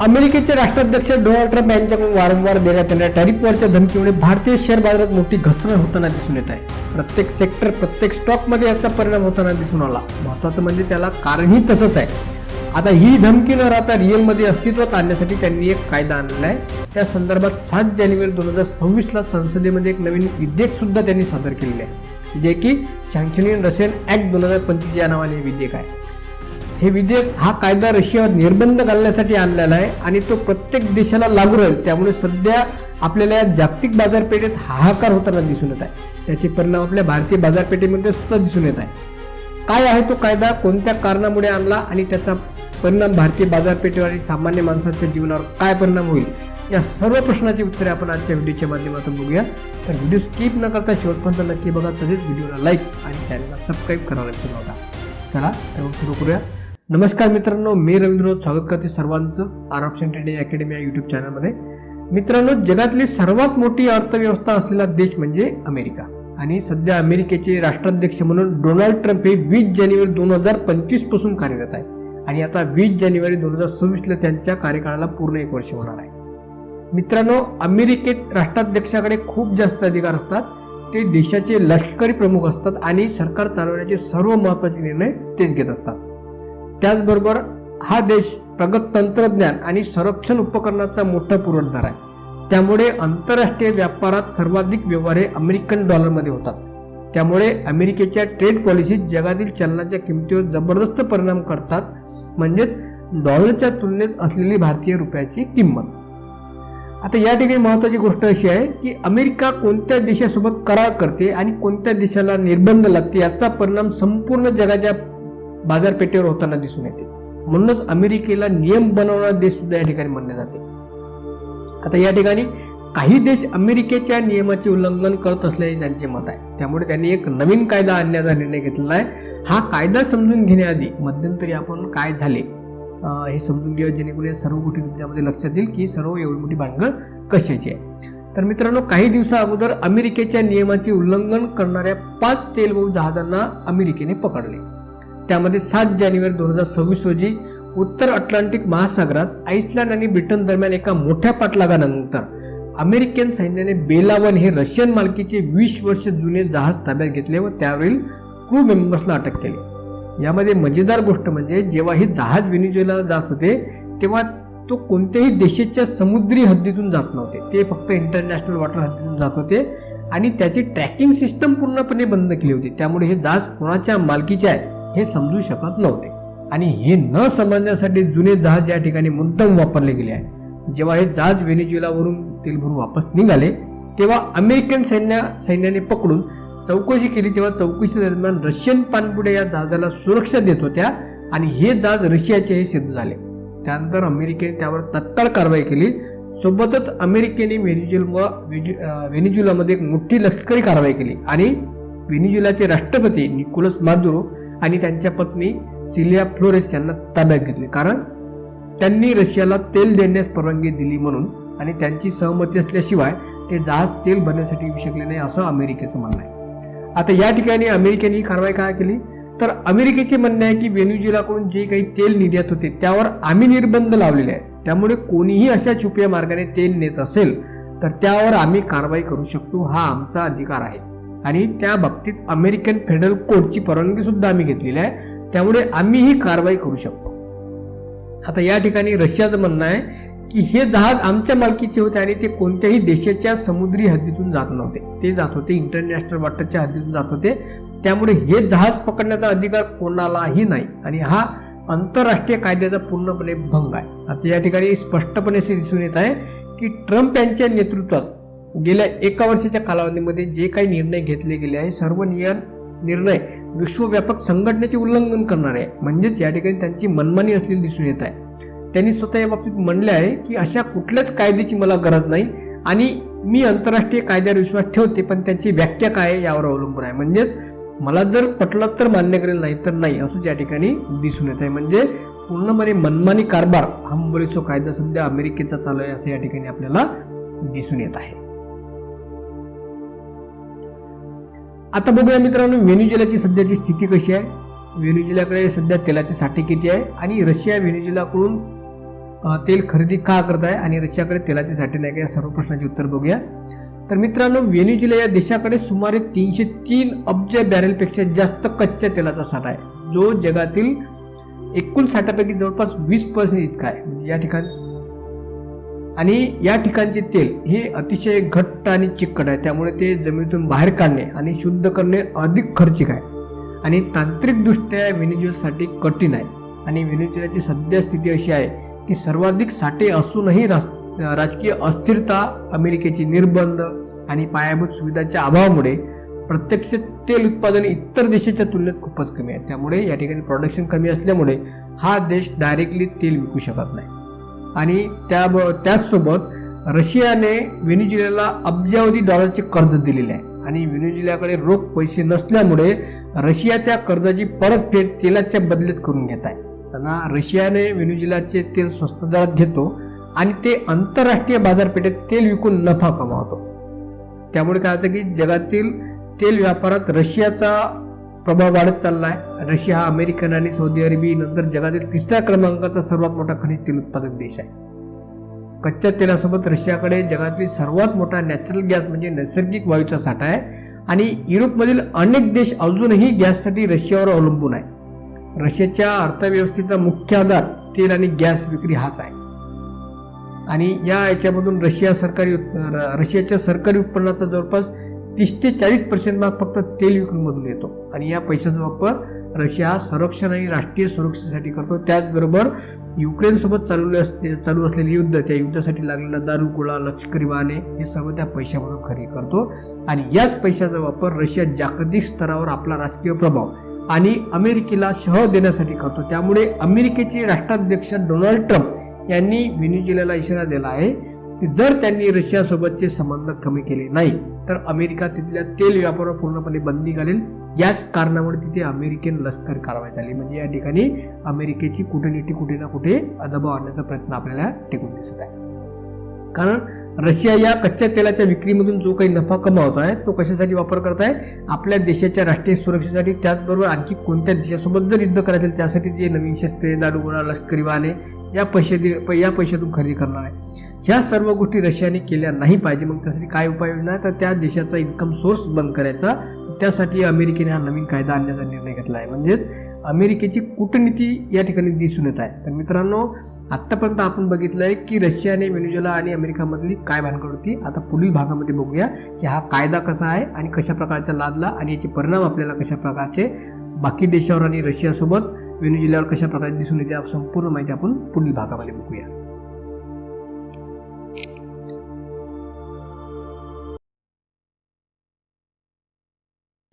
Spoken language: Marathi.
अमेरिकेचे राष्ट्राध्यक्ष डोनाल्ड ट्रम्प यांच्याकडून वारंवार देण्यात येणाऱ्या टॅरिफवरच्या धमकीमुळे भारतीय शेअर बाजारात मोठी घसरण होताना दिसून येत आहे. प्रत्येक सेक्टर प्रत्येक स्टॉकमध्ये याचा परिणाम होताना दिसून आला. महत्वाचं म्हणजे त्याला कारणही तसंच आहे. आता ही धमकी न राहता रिअलमध्ये अस्तित्वात आणण्यासाठी त्यांनी एक कायदा आणलेला आहे त्या संदर्भात सात जानेवारी दोन हजार सव्वीसला संसदेमध्ये एक नवीन विधेयक सुद्धा त्यांनी सादर केलेले आहे. जे की सँक्शनिंग रशियन ऍक्ट दोन हजार पंचवीस या नावाने हे विधेयक आहे. हे विधेयक हा कायदा रशियावर निर्बंध घालण्यासाठी आणलेला आहे आणि तो प्रत्येक देशाला लागू राहील. त्यामुळे सध्या आपल्याला या जागतिक बाजारपेठेत हाहाकार होताना दिसून येत आहे. त्याचे परिणाम आपल्या भारतीय बाजारपेठेमध्ये सुद्धा दिसून येत आहे. काय आहे तो कायदा? कोणत्या कारणामुळे आणला आणि त्याचा परिणाम भारतीय बाजारपेठेवर आणि सामान्य माणसाच्या जीवनावर काय परिणाम होईल? या सर्व प्रश्नाची उत्तरे आपण आजच्या व्हिडिओच्या माध्यमातून बघूया. तर व्हिडिओ स्किप न करता शेवटपर्यंत नक्की बघा. तसेच व्हिडिओला लाईक आणि चॅनलला सबस्क्राईब करायला विसरू नका. चला तर मग सुरू करूया. नमस्कार मित्रांनो मी रवींद्र स्वागत करते सर्वांचं आरक्षण टेडे अकॅडमी या युट्यूब चॅनलमध्ये मित्रांनो जगातली सर्वात मोठी अर्थव्यवस्था असलेला देश म्हणजे अमेरिका. आणि सध्या अमेरिकेचे राष्ट्राध्यक्ष म्हणून डोनाल्ड ट्रम्प हे वीस जानेवारी दोन हजार पंचवीसपासून कार्यरत आहे. आणि आता वीस जानेवारी दोन हजार सव्वीसला त्यांच्या कार्यकाळाला पूर्ण एक वर्ष होणार आहे. मित्रांनो अमेरिकेत राष्ट्राध्यक्षाकडे खूप जास्त अधिकार असतात. ते देशाचे लष्करी प्रमुख असतात आणि सरकार चालवण्याचे सर्व महत्त्वाचे निर्णय तेच घेत असतात. त्याचबरोबर हा देश प्रगत तंत्रज्ञान आणि संरक्षण उपकरणाचा मोठा पुरवठादार आहे. त्यामुळे आंतरराष्ट्रीय व्यापारात सर्वाधिक व्यवहार हे अमेरिकन डॉलरमध्ये होतात. त्यामुळे अमेरिकेच्या ट्रेड पॉलिसीत जगातील चलनाच्या किमतीवर जबरदस्त परिणाम करतात. म्हणजेच डॉलरच्या तुलनेत असलेली भारतीय रुपयाची किंमत. आता या ठिकाणी महत्वाची गोष्ट अशी आहे की अमेरिका कोणत्या देशासोबत करार करते आणि कोणत्या देशाला निर्बंध लागते याचा परिणाम संपूर्ण जगाच्या बाजारपेठेवर होताना दिसून येते. म्हणूनच अमेरिकेला नियम बनवणारा देश सुद्धा या ठिकाणी मानले जाते. आता या ठिकाणी काही देश अमेरिकेच्या नियमाचे उल्लंघन करत असल्याचे त्यांचे मत आहे. त्यामुळे त्यांनी एक नवीन कायदा आणण्याचा निर्णय घेतलेला आहे. हा कायदा समजून घेण्याआधी मध्यंतरी आपण काय झाले हे समजून घ्या जेणेकरून या सर्व गोष्टी तुमच्यामध्ये लक्षात येईल की सर्व एवढी मोठी भानगड कशाची आहे. तर मित्रांनो काही दिवसा अगोदर अमेरिकेच्या नियमाचे उल्लंघन करणाऱ्या पाच तेलबहू जहाजांना अमेरिकेने पकडले. त्यामध्ये सात जानेवारी दोन हजार सव्वीस रोजी उत्तर अटलांटिक महासागरात आईसलँड आणि ब्रिटन दरम्यान एका मोठ्या पाठलागानंतर अमेरिकन सैन्याने बेलावन हे रशियन मालकीचे वीस वर्ष जुने जहाज ताब्यात घेतले व त्यावरील क्रू मेंबर्सला अटक केली. यामध्ये मजेदार गोष्ट म्हणजे जेव्हा हे जहाज व्हेनेझुएला जात होते तेव्हा तो कोणत्याही देशाच्या समुद्री हद्दीतून जात नव्हते. ते फक्त इंटरनॅशनल वॉटर हद्दीतून जात होते आणि त्याची ट्रॅकिंग सिस्टम पूर्णपणे बंद केली होती. त्यामुळे हे जहाज कोणाच्या मालकीचे आहे? हे समजू शकत नव्हते. आणि हे न समजण्यासाठी जुने जहाज या ठिकाणी मुद्दाम वापरले गेले आहे. जेव्हा हे जहाज व्हेनेझुएलावरून तेलभरून वापस निघाले तेव्हा अमेरिकन सैन्य सैन्याने पकडून चौकशी केली तेव्हा चौकशी दरम्यान रशियन पाणबुड्या या जहाजाला सुरक्षा देत होत्या आणि हे जहाज रशियाचे हे सिद्ध झाले. त्यानंतर अमेरिकेने त्यावर तत्काळ कारवाई केली. सोबतच अमेरिकेने व्हेनेज्युल व व्हेनेज्युलामध्ये एक मोठी लष्करी कारवाई केली आणि व्हेनेज्युलाचे राष्ट्रपती निकोलस मादुरो आणि त्यांच्या पत्नी सिलिया फ्लोरेस यांना ताब्यात घेतले. कारण त्यांनी रशियाला तेल देण्यास परवानगी दिली म्हणून आणि त्यांची सहमती असल्याशिवाय ते जहाज तेल भरण्यासाठी येऊ शकले नाही असं अमेरिकेचं म्हणणं आहे. आता या ठिकाणी अमेरिकेने ही कारवाई काय केली? तर अमेरिकेचे म्हणणे आहे की व्हेनेझुएलाकडून जे काही तेल निर्यात होते त्यावर आम्ही निर्बंध लावलेले आहेत. त्यामुळे कोणीही अशा छुप्या मार्गाने तेल नेत असेल तर त्यावर आम्ही कारवाई करू शकतो हा आमचा अधिकार आहे. आणि त्या बाबतीत अमेरिकन फेडरल कोर्टची परवानगी सुद्धा आम्ही घेतलेली आहे. त्यामुळे आम्ही ही कारवाई करू शकतो. आता या ठिकाणी रशियाचं म्हणणं आहे की हे जहाज आमच्या मालकीचे होते आणि ते कोणत्याही देशाच्या समुद्री हद्दीतून जात नव्हते. ते जात होते इंटरनॅशनल वॉटरच्या हद्दीतून जात होते. त्यामुळे हे जहाज पकडण्याचा अधिकार कोणालाही नाही. आणि हा आंतरराष्ट्रीय कायद्याचा पूर्णपणे भंग आहे. आता या ठिकाणी स्पष्टपणे असे दिसून येत आहे की ट्रम्प यांच्या नेतृत्वात गेल्या एका वर्षाच्या कालावधीमध्ये जे काही निर्णय घेतले गेले आहे सर्व नियम निर्णय विश्वव्यापक संघटनेचे उल्लंघन करणार आहे. म्हणजेच या ठिकाणी त्यांची मनमानी असलेली दिसून येत आहे. त्यांनी स्वतः या बाबतीत म्हणले आहे की अशा कुठल्याच कायद्याची मला गरज नाही आणि मी आंतरराष्ट्रीय कायद्यावर विश्वास ठेवते पण त्यांची व्याख्या काय आहे यावर अवलंबून आहे. म्हणजेच मला जर पटलं तर मान्य करेल नाही तर नाही असंच या ठिकाणी दिसून येत आहे. म्हणजे पूर्णपणे मनमानी कारभार हा मुंबईचो कायदा सध्या अमेरिकेचा चालू आहे असं या ठिकाणी आपल्याला दिसून येत आहे. आता बघूया मित्रांनो व्हेनेझुएलाची सध्याची स्थिती कशी आहे? व्हेनेझुएलाकडे सध्या तेलाचे साठे किती आहे? आणि रशिया व्हेनेझुएलाकडून तेल खरेदी का करत आहे आणि रशियाकडे तेलाचे साठे नाही का? या सर्व प्रश्नाचे उत्तर बघूया. तर मित्रांनो व्हेनेझुला या देशाकडे सुमारे तीनशे तीन अब्ज बॅरेलपेक्षा जास्त कच्च्या तेलाचा साठा आहे. जो जगातील एकूण साठापैकी जवळपास वीस पर्सेंट इतका आहे. म्हणजे या ठिकाणी आणि या ठिकाणचे तेल हे अतिशय घट्ट आणि चिकट आहे. त्यामुळे ते जमिनीतून बाहेर काढणे आणि शुद्ध करणे अधिक खर्चिक आहे. आणि तांत्रिकदृष्ट्या व्हेनेझुएलासाठी कठीण आहे. आणि व्हेनेझुएलाची सध्या स्थिती अशी आहे की सर्वाधिक साठे असूनही रास राजकीय अस्थिरता अमेरिकेची निर्बंध आणि पायाभूत सुविधांच्या अभावामुळे प्रत्यक्ष तेल उत्पादन इतर देशाच्या तुलनेत खूपच कमी आहे. त्यामुळे या ठिकाणी प्रोडक्शन कमी असल्यामुळे हा देश डायरेक्टली तेल विकू शकत नाही. आणि त्या त्याचसोबत रशियाने व्हेनेझुएलाला अब्जावधी डॉलरचे कर्ज दिलेले आहे. आणि व्हेनेझुएलाकडे रोख पैसे नसल्यामुळे रशिया त्या कर्जाची परतफेड तेलाच्या बदल्यात करून घेत आहे. त्यांना रशियाने व्हेनेझुएलाचे तेल स्वस्त दरात घेतो आणि ते आंतरराष्ट्रीय बाजारपेठेत तेल विकून नफा कमावतो. त्यामुळे काय होतं की जगातील तेल व्यापारात रशियाचा प्रभाव वाढत चालला आहे रशिया हा अमेरिकन आणि सौदी अरेबिया नंतर जगातील तिसऱ्या क्रमांकाचा सर्वात मोठा खनिज तेल उत्पादक देश आहे. कच्च्या तेलासोबत रशियाकडे जगातील सर्वात मोठा नॅचरल गॅस म्हणजे नैसर्गिक वायूचा साठा आहे आणि युरोपमधील अनेक देश अजूनही गॅससाठी रशियावर अवलंबून आहे. रशियाच्या अर्थव्यवस्थेचा मुख्य आधार तेल आणि गॅस विक्री हाच आहे. आणि या याच्यामधून रशिया सरकारी रशियाच्या सरकारी उत्पन्नाचा जवळपास तीस ते चाळीस पर्सेंट भाग फक्त तेल विक्रीमधून येतो. आणि या पैशाचा वापर रशिया हा संरक्षण आणि राष्ट्रीय सुरक्षेसाठी करतो. त्याचबरोबर युक्रेनसोबत चालवले असते चालू असलेले युद्ध त्या युद्धासाठी लागलेला दारू गोळा लष्करी वाहने हे सर्व त्या पैशामधून खरेदी करतो. आणि याच पैशाचा वापर रशिया जागतिक स्तरावर आपला राजकीय प्रभाव आणि अमेरिकेला शह देण्यासाठी करतो. त्यामुळे अमेरिकेचे राष्ट्राध्यक्ष डोनाल्ड ट्रम्प यांनी व्हेनेझुएलाला इशारा दिला आहे की जर त्यांनी रशियासोबतचे संबंध कमी केले नाही तर अमेरिका तिथल्या तेल व्यापारावर पूर्णपणे बंदी घालेल. याच कारणामुळे तिथे अमेरिकन लष्कर कारवाई झाली. म्हणजे या ठिकाणी अमेरिकेची कूटनीती कुठे ना कुठे दबाव आणण्याचा प्रयत्न आपल्याला टिकून दिसत आहे. कारण रशिया या कच्च्या तेलाच्या विक्रीमधून जो काही नफा कमावत आहे तो कशासाठी वापर करत आहे? आपल्या देशाच्या राष्ट्रीय सुरक्षेसाठी. त्याचबरोबर आणखी कोणत्या देशासोबत जर युद्ध करायचं त्यासाठी जे नवीन शस्त्रे दारुगोळा लष्करी वाहने या पैसे या पैशातून खरेदी करणार आहे. ह्या सर्व गोष्टी रशियाने केल्या नाही पाहिजे. मग त्यासाठी काय उपाययोजना आहे? तर त्या देशाचा इन्कम सोर्स बंद करायचा. त्यासाठी अमेरिकेने हा नवीन कायदा आणण्याचा निर्णय घेतला आहे. म्हणजेच अमेरिकेची कूटनीती या ठिकाणी दिसून येत आहे. तर मित्रांनो आत्तापर्यंत आपण बघितलं आहे की रशियाने व्हेनेझुएला आणि अमेरिकामधली काय भानगड होती? आता पुढील भागामध्ये बघूया की हा कायदा कसा आहे आणि कशा प्रकारचा लादला आणि याचे परिणाम आपल्याला कशा प्रकारचे बाकी देशावर आणि रशियासोबत व्हेनेझुएलावर कशा प्रकारे दिसून येते संपूर्ण माहिती आपण पुढील भागामध्ये बघूया.